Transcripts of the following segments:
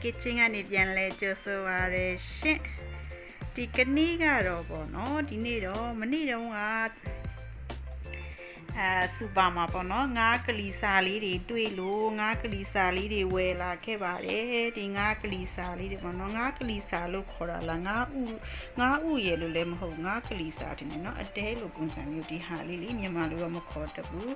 မင်္ဂလာပါရှင်နန်းကြံကစ်ချင်းကနေပြန်လဲကြိုဆိုပါရရှင်ဒီကနေ့ကတော့ပေါ့နော်ဒီနေ့တော့မနေ့တုန်းက အဲစူပါမှာပေါ့နော်ငါးကလီစာလေးတွေတွေ့လို့ငါးကလီစာလေးတွေဝယ်လာခဲ့ပါတယ်ဒီငါးကလီစာလေးတွေပေါ့နော်ငါးကလီစာလို့ခေါ်တာလားငါးဥငါးဥရယ်လို့လည်းမဟုတ်ငါးကလီစာတင်တယ်နော်အတဲလို့ပုံစံမျိုးဒီဟာလေးလေးမြန်မာလိုတော့မခေါ်တတ်ဘူး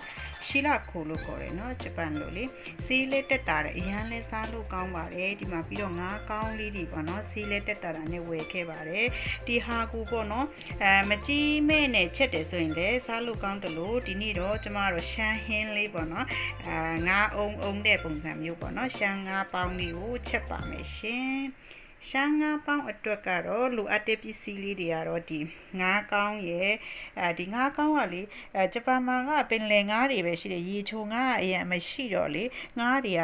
ရှီလာခိုလို့ခေါ်တယ်နော်ဂျပန်လိုလေစီးလေးတက်တာတယ်အရန်လဲစားလို့ကောင်းပါတယ်ဒီမှာပြီးတော့ငါးကောင်းလေးတွေပေါ့နော်စီးလေးတက်တာတာနဲ့ဝယ်ခဲ့ပါတယ်ဒီဟာကိုပေါ့နော်အဲမကြီးမဲ့နဲ့ချက်တယ်ဆိုရင်လည်းစားလို့ကောင်းတယ်လို့ဒီနေ့တော့ကျမတို့ရှမ်းဟင်းလေးပေါ့နော်အာငါးအုံအုံတဲ့ပုံစံမျိုးပေါ့နော်ရှမ်းငါးပေါင်းလေးကိုချက်ပါမယ်ရှင် ရှမ်းငါးပေါင်းအတွက်ကတော့လိုအပ်တဲ့ပစ္စည်းလေးတွေကတော့ဒီငါးကောင်းရဲ့အဲဒီငါးကောင်းကလေအဲဂျပန်မှာကပင်လယ်ငါးတွေပဲရှိတယ်ရေချိုငါးအရင်မရှိတော့လေငါးတွေက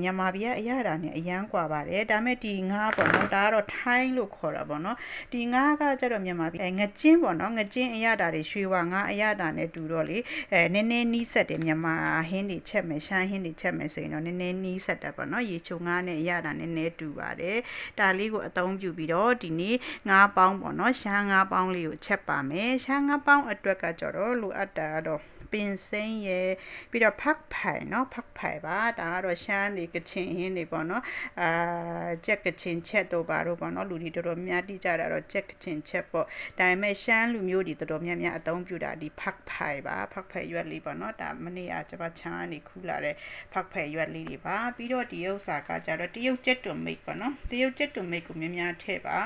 မြန်မာပြည်ကအရတာနဲ့အရန်กว่าပါတယ်ဒါမဲ့ဒီငါးပေါ့နော်ဒါကတော့ထိုင်းလို့ခေါ်တာပေါ့နော်ဒီငါးကကျတော့မြန်မာပြည်အဲငကျင်းပေါ့နော်ငကျင်းအရတာတွေရွှေဝါငါးအရတာနဲ့တူတော့လေအဲနည်းနည်းနီးဆက်တယ်မြန်မာဟင်းတွေချက်မယ်ရှမ်းဟင်းတွေချက်မယ်ဆိုရင်တော့နည်းနည်းနီးဆက်တယ်ပေါ့နော်ရေချိုငါးနဲ့အရတာနည်းနည်းတူပါတယ်ဒါ လေးကိုအသုံးပြုပြီးတော့ဒီနေ့ငါးပေါင်းပေါ့နော်ရှမ်းငါးပေါင်းလေးကိုချက်ပါမယ်ရှမ်းငါးပေါင်းအတွက်ကကြတော့လိုအပ်တာတော့ ပင်စိမ်းရယ်ပြီးတော့ဖက်ဖိုင်เนาะဖက်ဖိုင်ပါဒါကတော့ရှမ်းနေကချင်ဟင်းတွေပေါ့เนาะအာကြက်ကချင်ချက်တို့ပါတော့ပေါ့เนาะလူတွေတော်တော်များတိကြတာတော့ကြက်ကချင်ချက်ပေါ့ဒါပေမဲ့ရှမ်းလူမျိုးတွေတော်တော်များများအသုံးပြုတာဒီဖက်ဖိုင်ပါဖက်ဖိုင်ရွက်လေးပေါ့เนาะဒါမနေ့ကကျွန်မချမ်းကနေခူးလာတဲ့ဖက်ဖိုင်ရွက်လေးတွေပါပြီးတော့ဒီဥစ္စာကကြတော့တရုတ်ကြက်တွန်မိတ်ပေါ့เนาะတရုတ်ကြက်တွန်မိတ်ကိုများများထည့်ပါ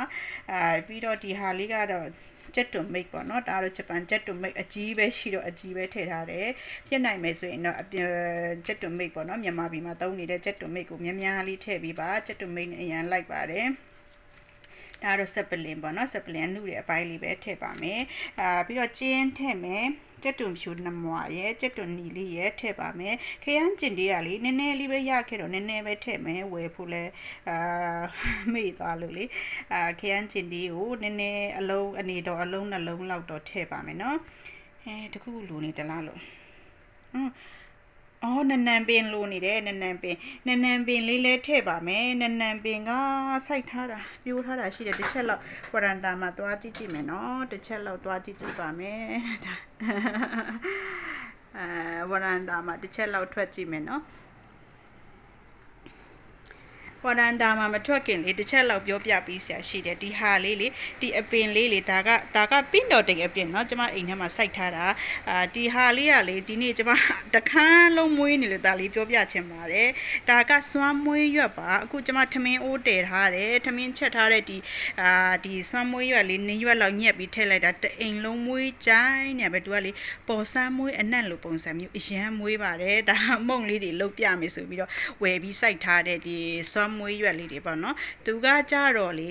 အာပြီးတော့ဒီဟာလေးကတော့ ဂျက်တွန်မိတ်ပေါ့နော်ဒါတော့ဂျပန်ဂျက်တွန်မိတ်အကြီးပဲရှိတော့အကြီးပဲထည့်ထားတယ်ဖြစ်နိုင်မယ်ဆိုရင်တော့ဂျက်တွန်မိတ်ပေါ့နော်မြန်မာပြည်မှာသုံးနေတဲ့ဂျက်တွန်မိတ်ကိုများများလေးထည့်ပြီးပါဂျက်တွန်မိတ်နဲ့အရန်လိုက်ပါတယ်ဒါတော့ဆက်ပလင်ပေါ့နော်ဆက်ပလင်အနုရဲ့အပိုင်းလေးပဲထည့်ပါမယ်အာပြီးတော့ကျင်းထည့်မယ် ကြက်တွန်ဖြူနှမွာရဲ့ကြက်တွန်နီလေးရဲ့ထည့်ပါမယ်ခရမ်းကျင်တွေကလေနည်းနည်းလေးပဲရခဲ့တော့နည်းနည်းပဲထည့်မယ်ဝယ်ဖို့လဲအာမေ့သွားလို့လေအာခရမ်းကျင်ဒီကိုနည်းနည်းအလုံးအနေတော့အလုံးနှလုံးလောက်တော့ထည့်ပါမယ်နော်အဲတခုလိုနေတလားလို့ဟွန်း အော်နနန်ပင်လိုနေတယ်နနန်ပင်နနန်ပင်လေးလဲထည့်ပါမယ်နနန်ပင်ကစိုက်ထားတာပြိုးထားတာရှိတယ်တစ်ချက်လောက်ဝရန်တာမှာသွားကြည့်ကြည့်မယ်နော်တစ်ချက်လောက်သွားကြည့်ကြည့်ပါမယ်ဒါအဲဝရန်တာမှာတစ်ချက်လောက်ထွက်ကြည့်မယ်နော် ဝရန်တာမှာမထွက်ခင်လေတစ်ချက်လောက်ပြောပြပြီးဆရာရှိတယ်ဒီဟာလေးလေဒီအပင်လေးလေဒါကဒါကပင့်တော်တိန်အပင်เนาะကျမအိမ်ထဲမှာစိုက်ထားတာအာဒီဟာလေးကလေဒီနေ့ကျမတခန်းလုံးမွေးနေလို့ဒါလေးပြောပြချင်ပါတယ်ဒါကစွမ်းမွေးရွက်ပါအခုကျမထမင်းအိုးတည်ထားတယ်ထမင်းချက်ထားတဲ့ဒီအာဒီစွမ်းမွေးရွက်လေးနင်းရွက်လောက်ညက်ပြီးထည့်လိုက်တာတအိမ်လုံးမွေးကြိုင်းနေပဲသူကလေပေါ်ဆန်းမွေးအနက်လိုပုံစံမျိုးအရန်မွေးပါတယ်ဒါမုံလေးတွေလုတ်ပြမယ်ဆိုပြီးတော့ဝယ်ပြီးစိုက်ထားတဲ့ဒီစွမ်း းမွေးရွက်လေးတွေပေါ့နော်သူကကြတော့လေ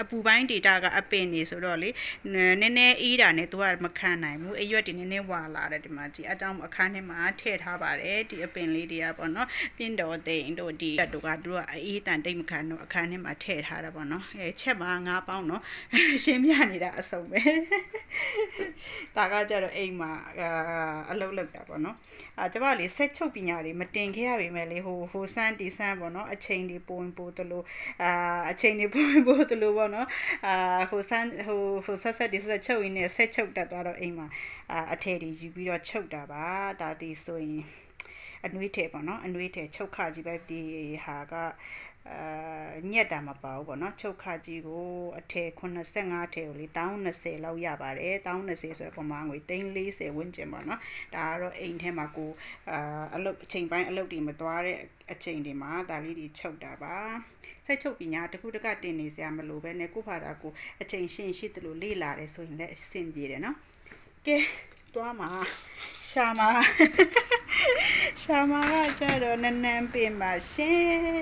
အပူပိုင်းဒေတာကအပင်နေဆိုတော့လေနည်းနည်းအေးတာနဲ့သူကမခံနိုင်ဘူးအရွက်တွေနည်းနည်းဝါလာတယ်ဒီမှာကြည့်အကြောင်းအခန်းထဲမှာထည့်ထားပါတယ်ဒီအပင်လေးတွေကပေါ့နော်ပြင်းတော်သိန်တို့ဒီတို့ကသူတို့ကအေးတန်တိတ်မခံတော့အခန်းထဲမှာထည့်ထားတာပေါ့နော်အဲချက်မှာငါးပေါင်းနော်ရှင်းပြနေတာအစုံပဲ ဒါကကြတော့အိမ်မှာအလုပ်လုပ်တာပေါ့နော်အာကျမလေးဆက်ချုပ်ပညာတွေမတင်ခဲ့ရပေမဲ့လေဟိုဟိုစမ်းတီစမ်းပေါ့နော်အချိန်တွေပိုဝင်ပိုတလို့အာအချိန်တွေပိုဝင်ပိုတလို့ပေါ့နော်အာဟိုစမ်းဟိုဟိုဆက်ဆက်ဒီဆက်ချုပ်ရင်းနဲ့ဆက်ချုပ်တက်သွားတော့အိမ်မှာအာအထည်တွေယူပြီးတော့ချုပ်တာပါဒါဒီဆိုရင်အနှွေးထည်ပေါ့နော်အနှွေးထည်ချုပ်ခကြီးပဲဒီဟာက အာညက်တာမပါဘူးပေါ့နော်ချုပ်ခကြီးကိုအထည်85ထည်ကိုလေ1020လောက်ရပါတယ်1020ဆိုတော့ပမာငွေ340ဝန်းကျင်ပေါ့နော်ဒါကတော့အိမ်ထဲမှာကိုအာအလုပ်အချိန်ပိုင်းအလုပ်တွေမသွားတဲ့အချိန်တွေမှာဒါလေးတွေချုပ်တာပါဆက်ချုပ်ပညာတခုတကတင်နေစရာမလိုပဲနဲ့ကိုဖာတာကိုအချိန်ရှင်းရှိတယ်လို့လေ့လာတယ်ဆိုရင်လည်းအဆင်ပြေတယ်နော်ကဲသွားမှာရှာမှာ ရှာမှာကကြတော့နနန်ပင်ပါရှင်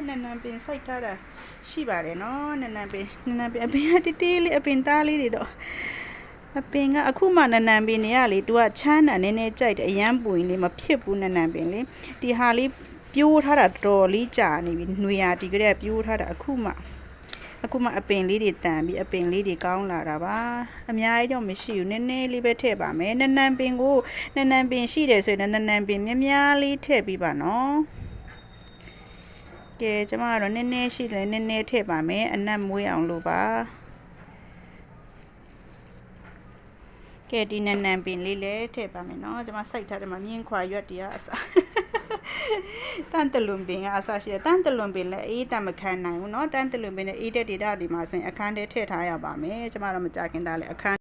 နနန်ပင်စိုက်ထားတာရှိပါတယ်နော်နနန်ပင်နနန်ပင်အပင်ကတေးသေးလေးအပင်သားလေးတွေတော့အပင်ကအခုမှနနန်ပင်တွေကလေ तू ကချမ်းတာနည်းနည်းကြိုက်တယ်အရန်ပူရင်လေမဖြစ်ဘူးနနန်ပင်လေဒီဟာလေးပြိုးထားတာတော်တော်လေးကြာနေပြီຫນွေရာတီကလေးကပြိုးထားတာအခုမှ အခုမှအပင်လေးတွေတန်ပြီးအပင်လေးတွေကောင်းလာတာပါအများကြီးတော့မရှိဘူးနည်းနည်းလေးပဲထည့်ပါမယ်နနန်ပင်ကိုနနန်ပင်ရှိတယ်ဆိုရင်နနန်ပင်များများလေးထည့်ပြီးပါနော်ကဲကျမကတော့နည်းနည်းရှိတယ်နည်းနည်းထည့်ပါမယ်အနက်မွေးအောင်လို့ပါကဲဒီနန်းနန်းပင်လေးလည်းထည့်ပါမယ်နော်ကျမစိုက်ထားတယ်မှာမြင်းခွာရွက်တရားအစား တန်တလွန်ပင်ကအစားရှိတယ်တန်တလွန်ပင်လည်းအေးတမခံနိုင်ဘူးเนาะတန်တလွန်ပင်နဲ့အေးတဲ့ဒေတာဒီမှာဆိုရင်အခန်းထဲထည့်ထားရပါမယ်ကျမတော့မကြခင်တားလေအခန်းကဲလို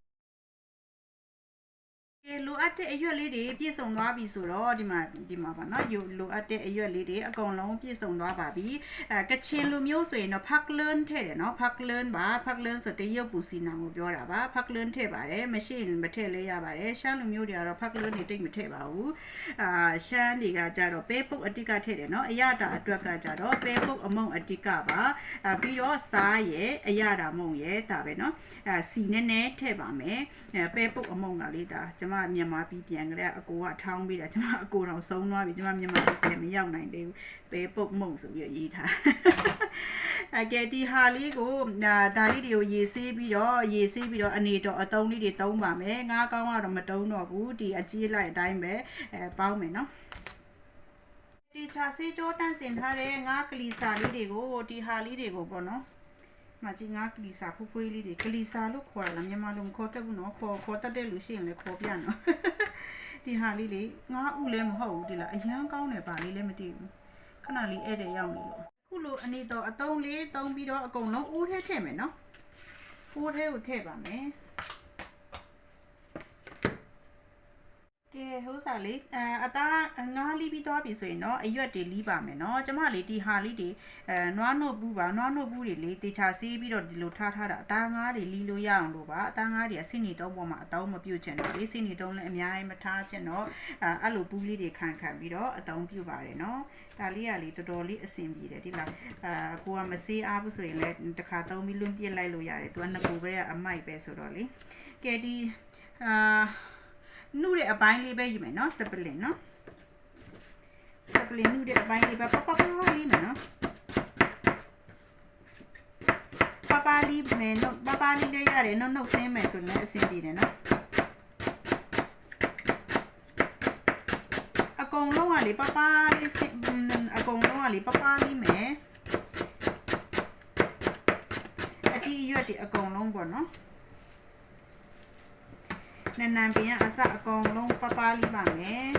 အပ်တဲ့အရွက်လေးတွေပြည့်စုံသွားပြီဆိုတော့ဒီမှာဒီမှာပါနော်လိုအပ်တဲ့အရွက်လေးတွေအကုန်လုံးပြည့်စုံသွားပါပြီအဲကချင်လူမျိုးဆိုရင်တော့ Parkland ထည့်တယ်နော် Parkland ပါ Parkland ဆိုတရုတ်ပူစီနာကိုပြောတာပါ Parkland ထည့်ပါတယ်မရှိရင်မထည့်လဲရပါတယ်ရှမ်းလူမျိုးတွေကတော့ Parkland တွေတိတ်မထည့်ပါဘူးအာရှမ်းတွေကကြတော့ပဲပုတ်အတိကထည့်တယ်နော်အရတာအတွက်ကကြတော့ပဲပုတ်အမုံအတိကပါအာပြီးတော့စားရဲ့အရတာမုံရဲ့ဒါပဲနော်အဲစီနည်းနည်းထည့်ပါမယ်အဲပဲပုတ်အမုံကလေးဒါကျမမြန်မာပြည်ပြန်ကြတဲ့အကိုကထောင်းပြီးတာကျမအကိုတော့ဆုံးသွားပြီကျမမြန်မာပြည်ပြန်မရောက်နိုင်သေးဘူးပဲပုတ်မုံဆိုပြီးရေးထားအကဲဒီဟာလေးကိုဒါဒါလေးတွေကိုရေးဆေးပြီးတော့ရေးဆေးပြီးတော့အနေတော့အတုံးလေးတွေတုံးပါမယ်ငါးကောင်းကတော့မတုံးတော့ဘူးဒီအကြီးလိုက်အတိုင်းပဲအဲပေါင်းမယ်နော်ဒီချာဆေးကြောတန့်စင်ထားတဲ့ငါးကလီစာလေးတွေကိုဒီဟာလေးတွေကိုပေါ့နော် မကြီးငါကလီစာဖူးဖွေးလေးတွေကလီစာလို့ခေါ်ရလားမြန်မာလိုမခေါ်တတ်ဘူးနော်ခေါ်ခေါ်တတ်တဲ့လူရှိရင်လည်းခေါ်ပြနော်ဒီဟာလေးလေးငါဥလည်းမဟုတ်ဘူးဒီလားအရန်ကောင်းတယ်ပါလေးလည်းမသိဘူးခဏလေးဧည့်သည်ရောက်နေလို့ခုလိုအနေတော့အတုံးလေးတုံးပြီးတော့အကုန်လုံးဦးထဲထည့်မယ်နော်ဦးထဲကိုထည့်ပါမယ် ကဲဟိုးစားလေးအသားနွားလီးပြီးသွားပြီဆိုရင်တော့အရွက်တွေလီးပါမယ်နော်ကျမလေးဒီဟာလေးတွေအဲနွားနှုတ်ဘူးပါနွားနှုတ်ဘူးတွေလေးတေချာဆေးပြီးတော့ဒီလိုထားထားတာအသားငါးတွေလီးလို့ရအောင်လို့ပါအသားငါးတွေအဆင့်နေတော့ပေါ်မှာအတော့မပြုတ်ချင်တော့လေစင်းနေတော့လည်းအများကြီးမထားချင်တော့အဲအဲ့လိုပူးလေးတွေခံခံပြီးတော့အတော့ပြုတ်ပါတယ်နော်ဒါလေးကလေတော်တော်လေးအဆင်ပြေတယ်ဒီလားအဲကိုကမဆေးအားဘူးဆိုရင်လည်းတစ်ခါသုံးပြီးလွင့်ပြစ်လိုက်လို့ရတယ်သူကနှစ်ကိုပဲအမိုက်ပဲဆိုတော့လေကဲဒီအာ နှုတ်တဲ့အပိုင်းလေးပဲယူမယ်နော်စပလင်နော်စပလင်နှုတ်တဲ့အပိုင်းလေးပဲပပပလေးမယ်နော်ပပလေးမယ်နော်ပပလေးလေးရတယ်နော်နှုတ်ဆင်းမယ်ဆိုလည်းအဆင်ပြေတယ်နော်အကုန်လုံးကလေပပလေးအကုန်လုံးကလေပပလေးမယ်အတီးရွက်တွေအကုန်လုံးပေါ့နော် နန်နန်ပင်ကအစအကောင်လုံးပပလေးပါမယ်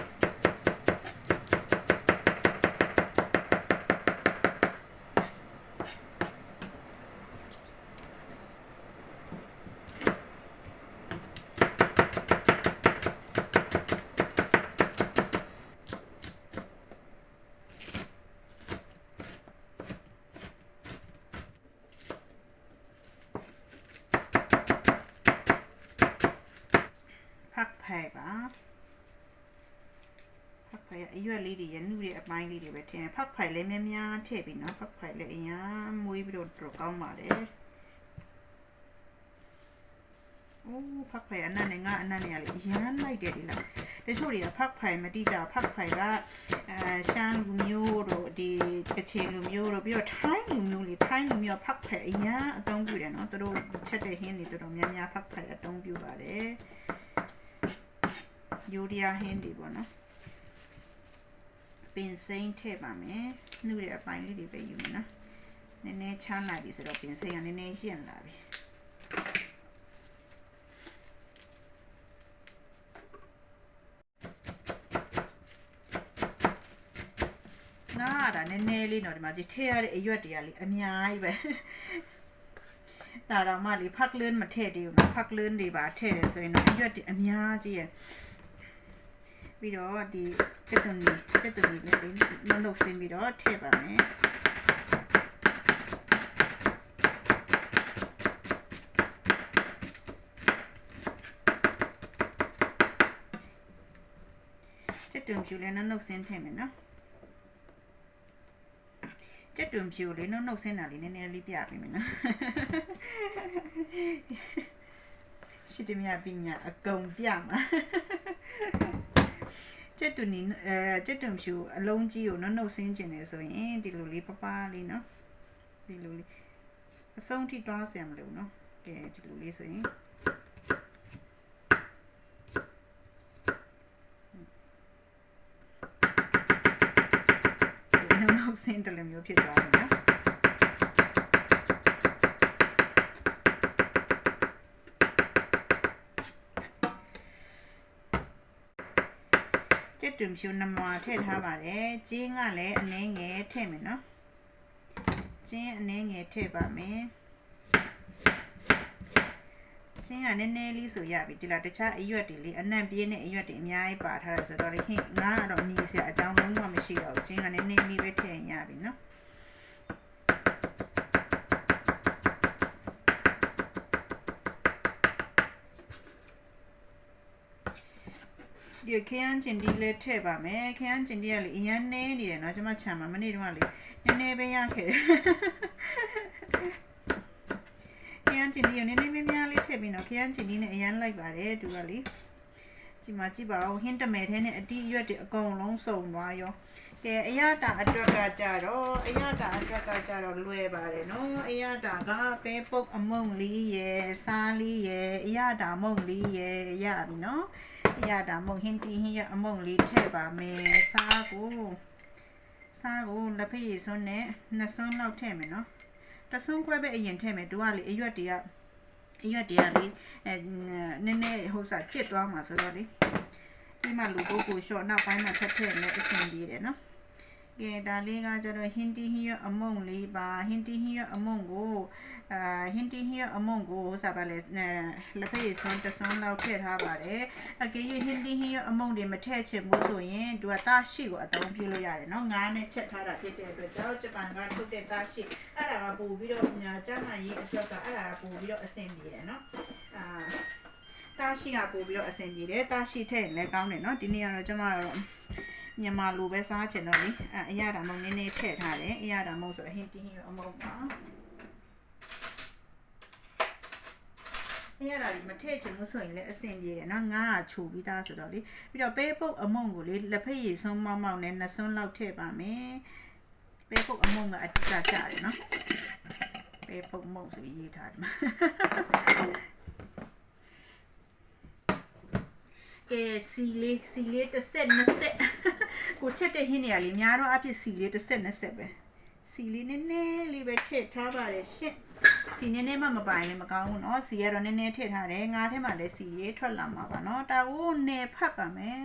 ဖတ်ဖဲပါဖတ်ဖဲအရွက်လေးတွေရနှုတဲ့အပိုင်း လေးတွေပဲထည့်ဖတ်ဖဲလည်းများများထည့်ပြီးနော်ဖတ်ဖဲလည်းအရင်မွေးပြီးတော့တော်ကောင်းပါတယ်အိုးဖတ်ဖဲအနက်နဲ့ငါအနက်နဲ့ကလည်းရမ်းလိုက်တယ်ဒီလားတချို့တွေကဖတ်ဖဲမတိကြဖတ်ဖဲကအဲရှမ်းလူမျိုးတို့ဒီကချင်လူမျိုးတို့ပြီးတော့ထိုင်းလူမျိုးလေထိုင်းလူမျိုးဖတ်ဖဲအရင်အသုံးပြုတယ်နော်သူတို့ချက်တဲ့ဟင်းတွေတော်တော်များများဖတ်ဖဲအသုံးပြုပါတယ်ယိုဒီယာဟင်းတွေပေါ့နော် ပင်စိမ်းထည့်ပါမယ်နှုတ်တဲ့အပိုင်းလေးတွေပဲယူမယ်နော်နည်းနည်းချမ်းလာပြီဆိုတော့ပင်စိမ်းကနည်းနည်းရှင်းလာပြီငါကဒါနည်းနည်းလေးတော့ဒီမှာကြည့်ထည့်ရတဲ့အရွက်တွေကလေအများကြီးပဲဒါတော့မှလေဖက်လင်းမထည့်သေးဘူးနော်ဖက်လင်းတွေပါထည့်တယ်ဆိုရင်တော့အရွက်တွေအများကြီးရယ် ပြီးတော့ဒီချက်သွန်ကြီးချက်သွန်ကြီးလေးလေးနှုတ်နှုတ်ဆင်းပြီးတော့ထည့်ပါမယ်ချက်သွန်ဖြူလေးနှုတ်နှုတ်ဆင်းထည့်မယ်နော်ကျက်တွင်ဖြူလေးနှုတ်နှုတ်ဆင်းတာလေးနည်းနည်းလေးပြပေးမယ်နော်ရှိတယ်မြပညာအကုန်ပြမှာ ကျက်တွင်နီအဲကျက်တွင်ဖြူအလုံးကြီးကိုနှုတ်နှုတ်ဆင်းကျင်နေဆိုရင်ဒီလိုလေးပပလေးနော်ဒီလိုလေးအဆုံးထိတွားဆရာမလို့နော်ကဲဒီလိုလေးဆိုရင်ဆင်းတယ်လို့မျိုးဖြစ်သွားတယ်နော် ကျက်တုံဖြူနမွာထည့်ထားပါတယ်ကျင်းကလည်းအနှဲငယ်ထည့်မယ်နော်ကျင်းအနှဲငယ်ထည့်ပါမယ်ကျင်းကနည်းနည်းလေးဆိုရပြီဒီလားတခြားအရွက်တွေလေးအနံ့ပြင်းတဲ့အရွက်တွေအများကြီးပါထားတယ်ဆိုတော့လေဟင်းငါကတော့ညီစရာအကြောင်းလုံးဝမရှိတော့ဘူးကျင်းကနည်းနည်းလေးပဲထည့်ရင်ရပြီနော် ဒီခရမ်းကျင်ဒီလေးထည့်ပါမယ်ခရမ်းကျင်ဒီကလေအရင်နေနေတယ်နော်ကျွန်မခြံမှာမနေ့တုန်းကလေနည်းနည်းပဲရခဲ့ခရမ်းကျင်ဒီကိုနည်းနည်းများများလေးထည့်ပြီးတော့ခရမ်းကျင်ဒီနဲ့အရင်လိုက်ပါတယ်သူကလေကြည့်မကြည့်ပါဦးဟင်းတမယ်ထဲနဲ့အတီးရွက်တွေအကုန်လုံးစုံသွားရောကဲအရတာအတွက်ကကြတော့အရတာအတွက်ကကြတော့လွယ်ပါတယ်နော်အရတာကပဲပုတ်အမုံလေးရယ်စားလေးရယ်အရတာမုံလေးရယ်ရပြီနော်အ ရတာမုံဟင်းတီဟင်းရအမုံလေးထည့်ပါမယ်စားကိုစားကိုလက်ဖက်ရည်စွန်းနဲ့နှစ်စွန်းလောက်ထည့်မယ်နော်တစွန်းခွဲပဲအရင်ထည့်မယ်တို့ကလေအရွက်တွေကအရွက်တွေကလေအဲနည်းနည်းဟိုစားကျစ်သွားမှာဆိုတော့လေဒီမှာလူပုဂ္ဂိုလ်ရှော့နောက်ပိုင်းမှာထပ်ထည့်မယ်အဆင်ပြေတယ်နော် ကဲဒါလေးကကျတော့ဟင်းတီဟင်းရအမုံလေးပါဟင်းတီဟင်းရအမုံကိုအာဟင်းတီဟင်းရအမုံကိုဟိုစားပါလေလက်ဖက်ရည်စွန်းတစ်စွန်းလောက်ထည့်ထားပါတယ်အကယ်၍ဟင်းတီဟင်းရအမုံတွေမထည့်ချင်ဘူးဆိုရင်သူကတာရှိကိုအသုံးပြုလို့ရတယ်နော်ငါးနဲ့ချက်ထားတာဖြစ်တဲ့အတွက်ကြောင့်ဂျပန်ကထုတ်တဲ့တာရှိအဲ့ဒါကပို့ပြီးတော့ညာကျန်းမာရေးအတွက်ကအဲ့ဒါကပို့ပြီးတော့အဆင်ပြေတယ်နော်အာတာရှိကပို့ပြီးတော့အဆင်ပြေတယ်တာရှိထည့်ရင်လည်းကောင်းတယ်နော်ဒီနေ့ကတော့ကျမတို့ မြန်မာလိုပဲစားချင်တော့လေအဲအရတာမုံနည်းနည်းထည့်ထားတယ်အရတာမုံဆိုအဟင်းတင်းဟင်းအမုံပါအရတာဒီမထည့်ချင်ဘူးဆိုရင်လည်းအဆင်ပြေတယ်နော်ငါးကခြူပြီးသားဆိုတော့လေပြီးတော့ပဲပုတ်အမုံကိုလေလက်ဖက်ရည်ဆုံးမောက်မောက်နဲ့နှစ်စွန်းလောက်ထည့်ပါမယ်ပဲပုတ်အမုံကအတိအကျကျတယ်နော်ပဲပုတ်မုံဆိုပြီးရေးထားတယ်မှာ ကဲစီလေးစီလေးတစ်ဆက်နှစ်ဆက်ကိုချက်တဲ့ဟင်းနေရလေများတော့အဖြစ်စီလေးတစ်ဆက်နှစ်ဆက်ပဲစီလေးနည်းနည်းလေးပဲထည့်ထားပါတယ်ရှင့်စီနည်းနည်းမှမပိုင်လည်းမကောင်းဘူးเนาะစီကတော့နည်းနည်းထည့်ထားတယ်ငါးထဲမှာလည်းစီရေးထွက်လာမှာပါเนาะဒါကိုနယ်ဖတ်ပါမယ်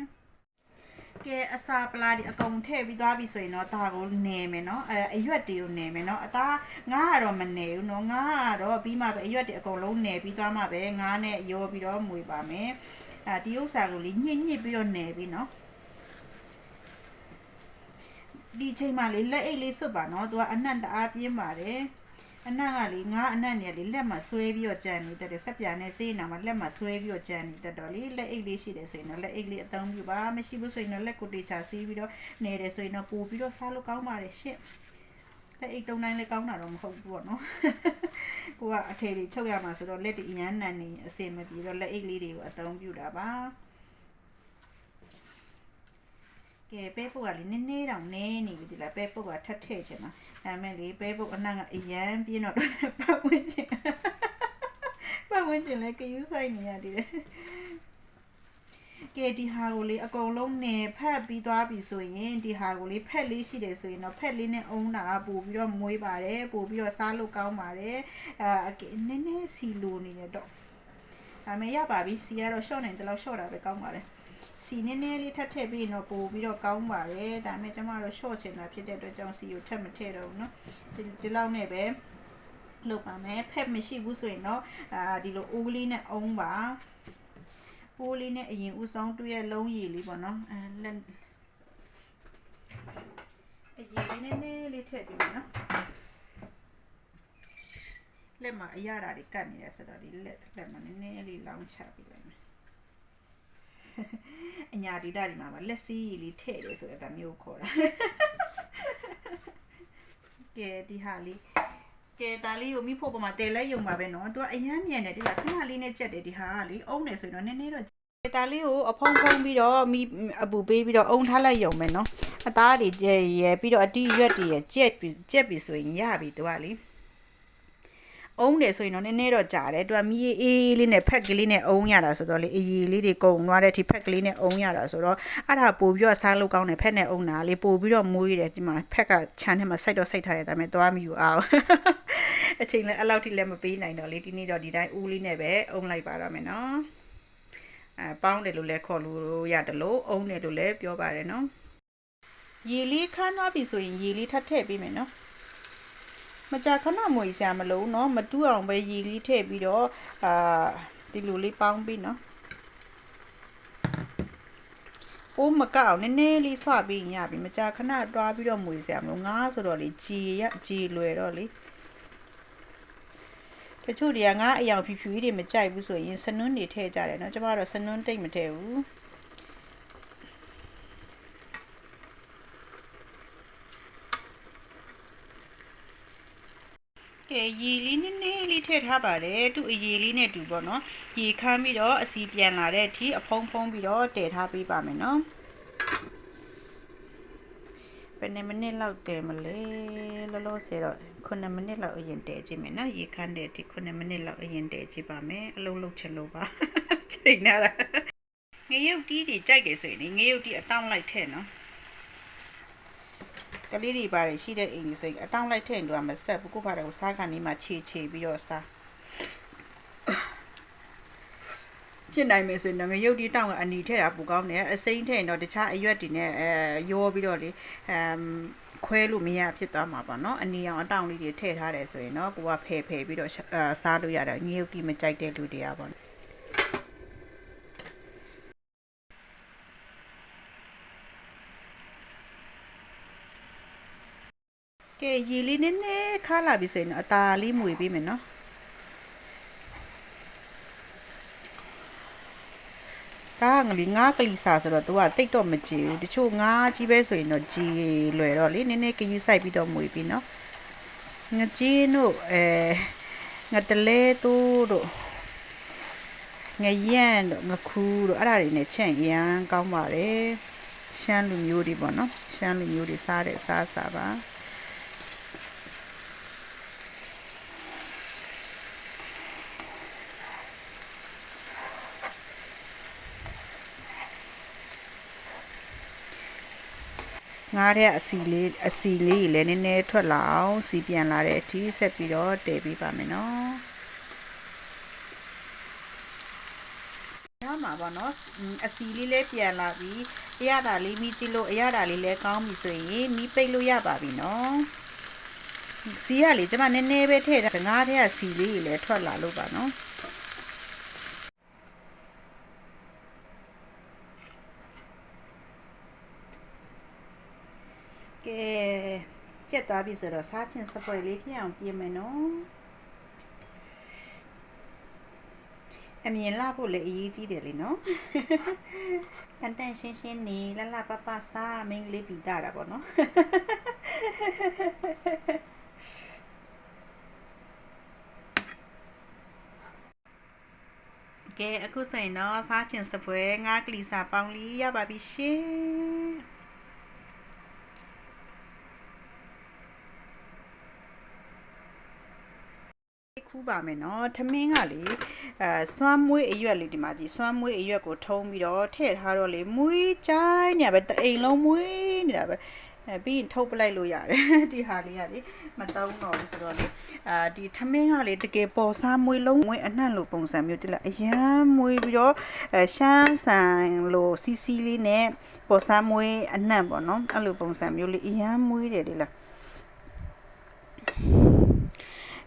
ကဲအစာပလာဒီအကုန်ထည့်ပြီးသွားပြီဆိုရင်တော့ဒါကိုနယ်မယ်เนาะအဲအရွက်တွေကိုနယ်မယ်เนาะအသားငါးကတော့မနယ်ဘူးเนาะငါးကတော့ပြီးမှပဲအရွက်တွေအကုန်လုံးနယ်ပြီးသွားမှပဲငါးနဲ့ရောပြီးတော့မွေပါမယ် ဒါဒီဥစ္စာကိုလေညှစ်ညှစ်ပြီးတော့နယ်ပြီးနော်ဒီချိန်မှာလေလက်အိတ်လေးစွတ်ပါနော်သူကအနံ့တအားပြင်းပါတယ်အနံ့ကလေငါအနံ့နေလေလက်မှာဆွဲပြီးတော့ကြံနေတတ်တယ်ဆက်ပြန်နေစေးနာမှာလက်မှာဆွဲပြီးတော့ကြံနေတတ်တော့လေလက်အိတ်လေးရှိတယ်ဆိုရင်တော့လက်အိတ်လေးအသုံးပြုပါမရှိဘူးဆိုရင်တော့လက်ကိုတေချာစီးပြီးတော့နေတယ်ဆိုရင်တော့ပို့ပြီးတော့စားလို့ကောင်းပါတယ်ရှင့်လက်အိတ်တုံတိုင်းလေးကောင်းတာတော့မဟုတ်ဘူးပေါ့နော် ကိုကအထည်တွေချုပ်ရမှာဆိုတော့လက်တွေအရန်နန်နေအစင်မပြေတော့လက်အိတ်လေးတွေကိုအသုံးပြုတာပါကဲပဲပုတ်ကလေနည်းနည်းတောင်နည်းနေပြီဒီလားပဲပုတ်ကထပ်ထည့်ချင်တာဒါမဲ့လေပဲပုတ်အနံ့ကအရန်ပြင်းတော့ပတ်ဝန်းကျင်ပတ်ဝန်းကျင်လည်းကယူးဆိုင်နေရတယ် ကဲဒီဟာကိုလေအကုန်လုံးနေဖက်ပြီးသွားပြီဆိုရင်ဒီဟာကိုလေဖက်လေးရှိတယ်ဆိုရင်တော့ဖက်လေးနဲ့အုံးတာပို့ပြီးတော့မွေးပါတယ်ပို့ပြီးတော့စားလို့ကောင်းပါတယ်အဲနည်းနည်းစီလိုနေတယ်တော့ဒါမဲ့ရပါပြီစီကတော့ရှော့နိုင်တယ်လို့ရှော့တာပဲကောင်းပါတယ်စီနည်းနည်းလေးထပ်ထည့်ပြီးတော့ပို့ပြီးတော့ကောင်းပါတယ်ဒါပေမဲ့ကျမတို့ short ချင်တာဖြစ်တဲ့အတွက်ကြောင့်စီကိုထပ်မထည့်တော့ဘူးเนาะဒီဒီလောက်နဲ့ပဲလုပ်ပါမယ်ဖက်မရှိဘူးဆိုရင်တော့အာဒီလိုအိုးလေးနဲ့အုံးပါ အိုးလေးနဲ့အရင်ဦးဆောင်တွေ့ရလုံးရည်လေးပေါ့နော်အဲလက်အရင်လေးနည်းနည်းလေးထည့်ပြီးမယ်နော်လက်မှာအရတာတွေကတ်နေရဆိုတော့ဒီလက်လက်မှာနည်းနည်းလေးလောင်းချပြီးလိုက်မယ်အညာဒီတာဒီမှာပါလက်စီးလေးထည့်တယ်ဆိုတော့ဒါမျိုးခေါ်တာကဲဒီဟာလေး ကဲဒါလေးကိုမိဖို့ပေါ်မှာတယ်လဲယုံပါပဲနော်သူကအရန်မြန်တယ်ဒီကခဏလေးနဲ့ကြက်တယ်ဒီဟာကလေအုံးတယ်ဆိုရင်တော့နည်းနည်းတော့ကဲဒါလေးကိုအဖုံးဖုံးပြီးတော့မိအပူပေးပြီးတော့အုံထားလိုက်ယုံမယ်နော်အသားတွေရဲပြီးတော့အတီးရွက်တွေရဲကြက်ပြီးကြက်ပြီးဆိုရင်ရပြီသူကလေ အုံးတယ်ဆိုရင်တော့နည်းနည်းတော့ကြာတယ်သူကမီးအေးအေးလေးနဲ့ဖက်ကလေးနဲ့အုံးရတာဆိုတော့လေအရည်လေးတွေကုန်သွားတဲ့အထိဖက်ကလေးနဲ့အုံးရတာဆိုတော့အဲ့ဒါပို့ပြီးတော့စားလို့ကောင်းတယ်ဖက်နဲ့အုံးတာလေးပို့ပြီးတော့မွေးတယ်ဒီမှာဖက်ကခြံထဲမှာစိုက်တော့စိုက်ထားတယ်ဒါပေမဲ့သွားမယူအောင်အချိန်လည်းအဲ့လောက်ထိလည်းမပေးနိုင်တော့လေဒီနေ့တော့ဒီတိုင်းဦးလေးနဲ့ပဲအုံးလိုက်ပါတော့မယ်နော်အဲပေါင်းတယ်လို့လည်းခေါ်လို့ရတယ်လို့အုံးတယ်လို့လည်းပြောပါတယ်နော်ရေလေးခန်းသွားပြီဆိုရင်ရေလေးထပ်ထည့်ပေးမယ်နော် မကြာခဏမွေစရာမလိုဘူးเนาะမတူးအောင်ပဲရေလေးထည့်ပြီးတော့အာဒီလိုလေးပေါင်းပြီးเนาะအိုးမကောက်နည်းနည်းလေးဆွပြီးရင်ရပြီမကြာခဏတွားပြီးတော့မွေစရာမလိုငါဆိုတော့လေကြည်ရကြည်လွယ်တော့လေတချို့တွေကငါအယောင်ဖြူဖြူကြီးတွေမကြိုက်ဘူးဆိုရင်စနွန်းတွေထည့်ကြတယ်เนาะကျမတော့စနွန်းတိတ်မထည့်ဘူး ကဲရေလေးနည်းနည်းလေးထည့်ထားပါတယ်သူ့အရေလေးနဲ့တူပေါ့နော်ရေခမ်းပြီးတော့အစီပြန်လာတဲ့အထိအဖုံးဖုံးပြီးတော့တည်ထားပေးပါမယ်နော်ဘယ်နှစ်မိနစ်လောက်တည်မလဲလောလောဆယ်တော့9မိနစ်လောက်အရင်တည်ကြည့်မယ်နော်ရေခမ်းတဲ့အထိ9မိနစ်လောက်အရင်တည်ကြည့်ပါမယ်အလုံးလုံးချက်လို့ပါချိန်နာတာငရုတ်တီးတွေကြိုက်တယ်ဆိုရင်ငရုတ်တီးအတောင့်လိုက်ထည့်နော် ကလေးတွေပါတယ်ရှိတဲ့အိမ်ကြီးဆိုရင်အတောင့်လိုက်ထည့်ရင်တော့မဆက်ဘူးကိုပါတယ်ကိုစားကန်လေးမှာခြေခြေပြီးတော့စားဖြစ်နိုင်မယ်ဆိုရင်တော့ငရုတ်တီတောင့်ကအနီထည့်တာပူကောင်းတယ်အစိမ့်ထည့်ရင်တော့တခြားအရွက်တွေနဲ့အဲရောပြီးတော့လေအမ်ခွဲလို့မရဖြစ်သွားမှာပေါ့နော်အနီအောင်အတောင့်လေးတွေထည့်ထားတယ်ဆိုရင်တော့ကိုကဖယ်ဖယ်ပြီးတော့အာစားလို့ရတာငရုတ်တီမကြိုက်တဲ့လူတွေကပေါ့ ကဲရေလေးနည်းနည်းခါလာပြီဆိုရင်တော့အตาလေးမွေပေးမယ်နော်ဒါကလေငါးကလေးစာဆိုတော့ तू ကတိတ်တော့မကြည့်ဘူးတချို့ငါးကြီးပဲဆိုရင်တော့ကြည်လွယ်တော့လေနည်းနည်းကယူဆိုင်ပြီးတော့မွေပြီးနော်ငကြင်းတို့အဲငတလဲတူတို့ငရန့်တို့ငခူးတို့အဲ့ဒါတွေနဲ့ချန့်ရမ်းကောင်းပါတယ်ရှမ်းလူမျိုးတွေပေါ့နော်ရှမ်းလူမျိုးတွေစားတဲ့အစားအစာပါ ငားတဲ့အစီလေးအစီလေးကြီးလည်းနည်းနည်းထွက်လာအောင်စီပြန်လာတဲ့အထိဆက်ပြီးတော့တည်ပေးပါမယ်နော်ရမှာပါနော်အစီလေးလည်းပြန်လာပြီအရသာလေးမိကြည့်လို့အရသာလေးလည်းကောင်းပြီဆိုရင်မိပိတ်လို့ရပါပြီနော်စီရလေကျမနည်းနည်းပဲထည့်တာငားတဲ့အစီလေးကြီးလည်းထွက်လာလို့ပါနော် ကဲ ကျက်သွားပြီဆိုတော့စားချင်းစပွဲလေးဖြစ်အောင်ပြင်မယ်နော်အမြင်လာဖို့လည်းအရေးကြီးတယ်လေနော်တန်တန်ရှင်းရှင်းနေလလပပစားမင်းကလေးပီတာတာပေါ့နော်ကဲအခုဆိုရင်တော့စားချင်းစပွဲငါးကလီစာပေါင်းလေးရပါပြီရှင် ခူး ပါမယ်နော်ထမင်းကလေအဲစွမ်းမွေးအရွက်လေးဒီမှာကြည့်စွမ်းမွေးအရွက်ကိုထုံးပြီးတော့ထည့်ထားတော့လေမွေးချိုင်းနေပဲတအိမ်လုံးမွေးနေတာပဲအဲပြီးရင်ထုတ်ပလိုက်လို့ရတယ်ဒီဟာလေးကလေမတုံးတော့ဘူးဆိုတော့လေအာဒီထမင်းကလေတကယ်ပေါ်စားမွေးလုံးမွေးအနှံ့လို့ပုံစံမျိုးတိလာအရန်မွေးပြီးတော့အဲရှမ်းဆန်လို့စီစီလေးနဲ့ပေါ်စားမွေးအနှံ့ပေါ့နော်အဲ့လိုပုံစံမျိုးလေးအရန်မွေးတယ်ဒီလား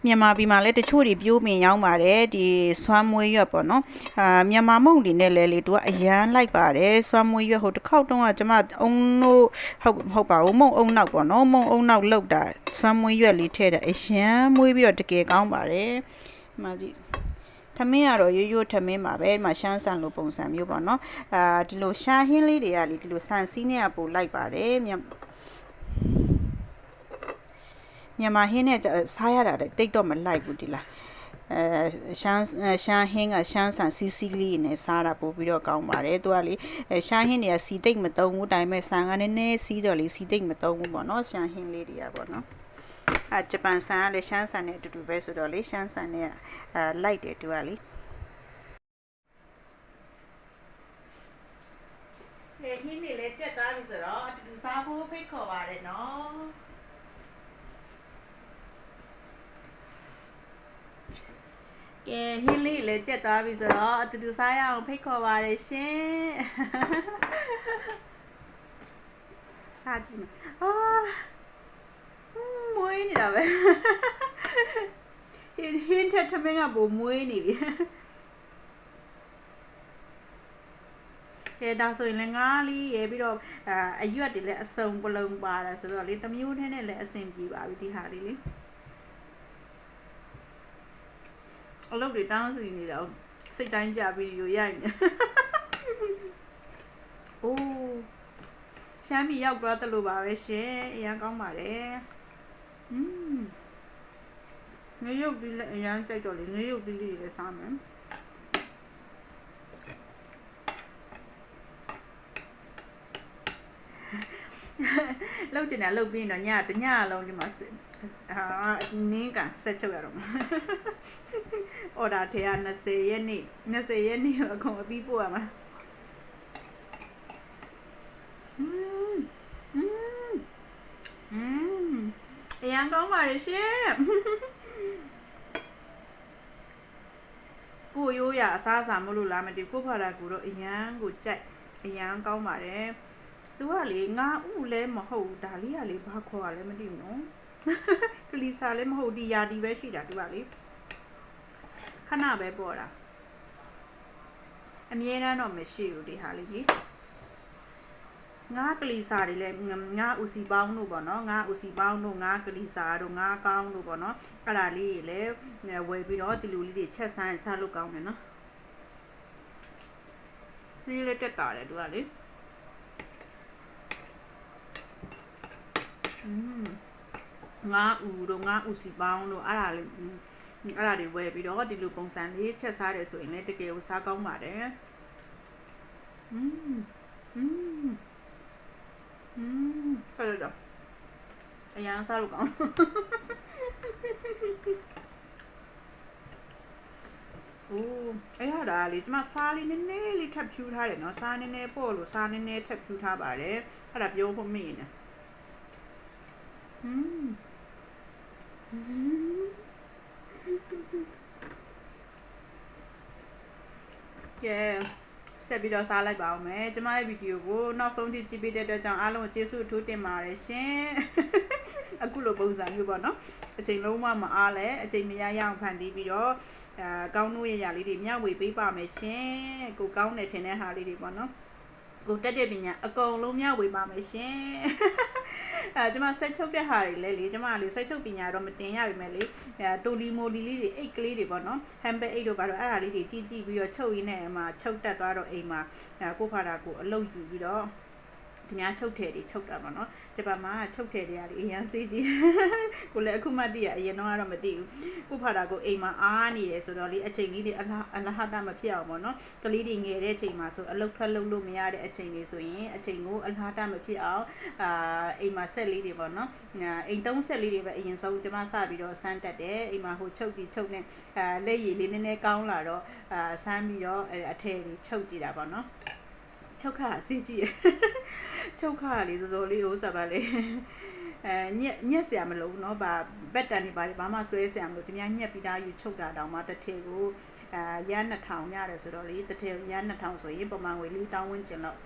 မြန်မာပြည်မှာလည်းတချို့တွေပြိုးမင်ရောင်းပါတယ်ဒီဆွမ်းမွေးရွက်ပေါ့နော်အာမြန်မာမုန့်တွေနဲ့လည်းလေသူကအရန်လိုက်ပါတယ်ဆွမ်းမွေးရွက်ဟိုတစ်ခေါက်တုန်းကကျမအုံတို့ဟုတ်ဟုတ်ပါဘူးမုန့်အုံနောက်ပေါ့နော်မုန့်အုံနောက်လောက်တာဆွမ်းမွေးရွက်လေးထည့်တာအရန်မွေးပြီးတော့တကယ်ကောင်းပါတယ်ဒီမှာကြည့်ထမင်းကတော့ရိုးရိုးထမင်းပါပဲဒီမှာရှမ်းဆန်လိုပုံစံမျိုးပေါ့နော်အာဒီလိုရှာဟင်းလေးတွေကလေဒီလိုဆန်စီးနဲ့ပို့လိုက်ပါတယ် မြမြန်မာဟင်းနဲ့စားရတာတိတ်တော့မလိုက်ဘူးဒီလားအဲရှမ်းရှမ်းဟင်းကရှမ်းဆန်စီစီလေးနဲ့စားတာပို့ပြီးတော့ကောင်းပါတယ်သူကလေရှမ်းဟင်းတွေကစီတိတ်မတုံးဘူးဒါပေမဲ့ဆန်ကနည်းနည်းစီးတော့လေစီတိတ်မတုံးဘူးပေါ့နော်ရှမ်းဟင်းလေးတွေကပေါ့နော်အဲဂျပန်ဆန်ကလည်းရှမ်းဆန်နဲ့အတူတူပဲဆိုတော့လေရှမ်းဆန်နဲ့အဲလိုက်တယ်သူကလေဟဲ့ဟင်းနေလဲကြက်သွားပြီဆိုတော့အတူတူစားဖို့ဖိတ်ခေါ်ပါတယ်နော် ကဲဟင်းလေးလည်းကြက်သွားပြီဆိုတော့အတူတူစားရအောင်ဖိတ်ခေါ်ပါတယ်ရှင်စားကြည့်မယ်အာမွေးနေတာပဲဟင်းဟင်းထက်ထမင်းကပိုမွေးနေပြီကဲဒါဆိုရင်လည်းငါးလေးရေးပြီးတော့အာအရွက်တွေလည်းအစုံပလုံပါတာဆိုတော့လေတစ်မျိုးထဲနဲ့လည်းအဆင်ပြေပါပြီဒီဟာလေးလေ အလုပ်တွေတောင်းစီနေတော့စိတ်တိုင်းကြဗီဒီယိုရိုက်နေအိုးရှမ်းပြည်ရောက်သွားတယ်လို့ပါပဲရှင်အရင်ကောင်းပါတယ်อืมငရုတ်ပြီးလည်းအရင်ကြိုက်တော့လေငရုတ်ပြီးလေးလည်းစားမယ်လောက်ကျင်တာလောက်ပြီးတော့ညတညလုံးဒီမှာ ဟာနင်းကဆက်ချုပ်ရတော့မှာအော်ဒါထဲက20ရက်နေ့20ရက်နေ့အကုန်အပြီးပို့ရမှာอืมอืมอืมအရင်ကောင်းပါရဲ့ရှင်ကိုရိုးရအစားအစာမလို့လားမသိဘူးကိုဖာတာကူတော့အရန်ကိုကြိုက်အရန်ကောင်းပါတယ်သူကလေငါဥလည်းမဟုတ်ဘူးဒါလေးကလေဘာခေါ်ရလဲမသိဘူးနော်ကလီ စာလည်းမဟုတ်ဒီယာဒီပဲရှိတာသူကလေခဏပဲပေါ်တာအမြဲတမ်းတော့မရှိဘူးဒီဟာလေးကြီးငါးကလီစာတွေလည်းငါးဥစီပေါင်းတို့ပေါ့နော်ငါးဥစီပေါင်းတို့ငါးကလီစာတို့ငါးကောင်းတို့ပေါ့နော်အဲ့ဒါလေးတွေလည်းဝယ်ပြီးတော့ဒီလိုလေးတွေချက်ဆန်းစားလို့ကောင်းတယ်နော်စီးလေးတက်တာတယ်သူကလေอืม ငါးဥတို့ငါးဥစီပေါင်းတို့အဲ့ဒါလေးအဲ့ဒါတွေဝယ်ပြီးတော့ဒီလိုပုံစံလေးချက်စားတယ်ဆိုရင်လည်းတကယ်ကိုစားကောင်းပါတယ်อืมอืมอืมဆက်ရတော့အရန်စားလို့ကောင်းအိုးအဲ့ရတာလေကျမစားလေးနည်းနည်းလေးထပ်ဖြူထားတယ်နော်စားနည်းနည်းပေါ့လို့စားနည်းနည်းထပ်ဖြူထားပါတယ်အဲ့ဒါပြောဖို့မေ့နေอืม ကဲဆက်ပြီးတော့စားလိုက်ပါအောင်မယ်ကျမရဲ့ဗီဒီယိုကိုနောက်ဆုံးထိကြည့်ပေးတဲ့အတွက်ကြောင့်အားလုံးကိုကျေးဇူးအထူးတင်ပါတယ်ရှင်အခုလိုပုံစံမျိုးပေါ့နော်အချိန်လုံးဝမအားလဲအချိန်မရရအောင်ဖန်တီးပြီးတော့အာကောင်းတို့ရရလေးတွေမျှဝေပေးပါမယ်ရှင်ကိုကောင်းတယ်ထင်တဲ့ဟာလေးတွေပေါ့နော်ကိုတက်တဲ့ပညာအကုန်လုံးမျှဝေပါမယ်ရှင် အဲကျမဆက်ချုပ်တဲ့ဟာတွေလည်းလေကျမလေဆက်ချုပ်ပညာတော့မတင်ရပါမယ်လေအဲတိုလီမိုလီလေးတွေအိတ်ကလေးတွေပေါ့နော်ဟမ်ဘဲအိတ်တို့ဘာလို့အဲ့ဒါလေးတွေကြီးကြီးပြီးတော့ချုပ်ရင်းနဲ့အမှချုပ်တက်သွားတော့အိမ်မှာကိုဖာတာကိုအလုတ်ယူပြီးတော့ ဒီများချုပ်တယ်တွေချုပ်တာပေါ့နော်ဂျပန်မှာချုပ်တယ်တွေကလေအရန်စေးကြီးကိုလည်းအခုမှတည်းရအရင်တော့ကတော့မသိဘူးကိုဖာတာကိုအိမ်မှာအားနေတယ်ဆိုတော့လေအချိန်လေးတွေအလားအလားဟတာမဖြစ်အောင်ပေါ့နော်ကလေးတွေငယ်တဲ့အချိန်မှာဆိုအလုတ်ထွက်လို့လို့မရတဲ့အချိန်တွေဆိုရင်အချိန်ကိုအလားဟတာမဖြစ်အောင်အာအိမ်မှာဆက်လေးတွေပေါ့နော်အိမ်တုံးဆက်လေးတွေပဲအရင်ဆုံးကျမစပြီးတော့ဆန်းတက်တယ်အိမ်မှာဟိုချုပ်ပြီးချုပ်နေအာလက်ရည်လေးနည်းနည်းကောင်းလာတော့အာဆန်းပြီးတော့အထည်တွေချုပ်ကြည့်တာပေါ့နော် ချုပ်ခါအစီးကြည့်ရချုပ်ခါလေးစောစောလေးဟိုစပါလေအဲညက်ညက်เสียမလို့เนาะဗာဘက်တန်နေပါတယ်ဘာမှဆွဲเสียမလို့တ냐ညက်ပြီးသားယူချုပ်တာတောင်မှတစ်ထည်ကိုအာရန်2000ရတယ်ဆိုတော့လေတစ်ထည်ရန်2000ဆိုရင်ပမာငွေ4000ဝန်းကျင်လောက်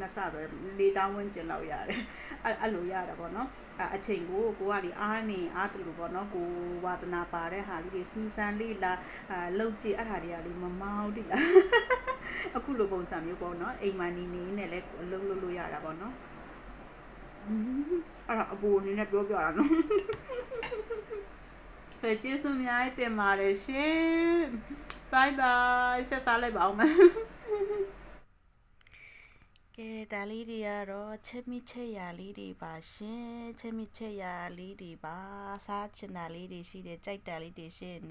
နှစ်ဆဆိုတော့၄တောင်းဝန်းကျင်လောက်ရတယ်အဲ့အဲ့လိုရတာပေါ့နော်အချိန်ကိုကိုကဒီအားနေအားတူလို့ပေါ့နော်ကိုဝါသနာပါတဲ့ဟာလေးတွေစူးစမ်းလေးလာအာလှုပ်ကြည့်အဲ့ဒါတွေကလေမမောင်းတိလားအခုလိုပုံစံမျိုးပေါ့နော်အိမ်မနေနေနဲ့လည်းအလုပ်လုပ်လို့ရတာပေါ့နော်အဲ့ဒါအပူအနေနဲ့ပြောပြတာနော်ပဲကျေးဇူးအများကြီးတင်ပါတယ်ရှင် bye bye ဆက်စားလိုက်ပါအောင်မယ် ကဲဒါလေးတွေကတော့ချက်မိချက်ရာလေးတွေပါရှင်ချက်မိချက်ရာလေးတွေပါစားချင်တာလေးတွေရှိတယ်ကြိုက်တာလေးတွေရှိရင်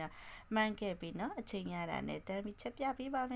မှန်းခဲ့ပြီเนาะအချိန်ရတာနဲ့တန်းပြီးချက်ပြပေးပါမယ်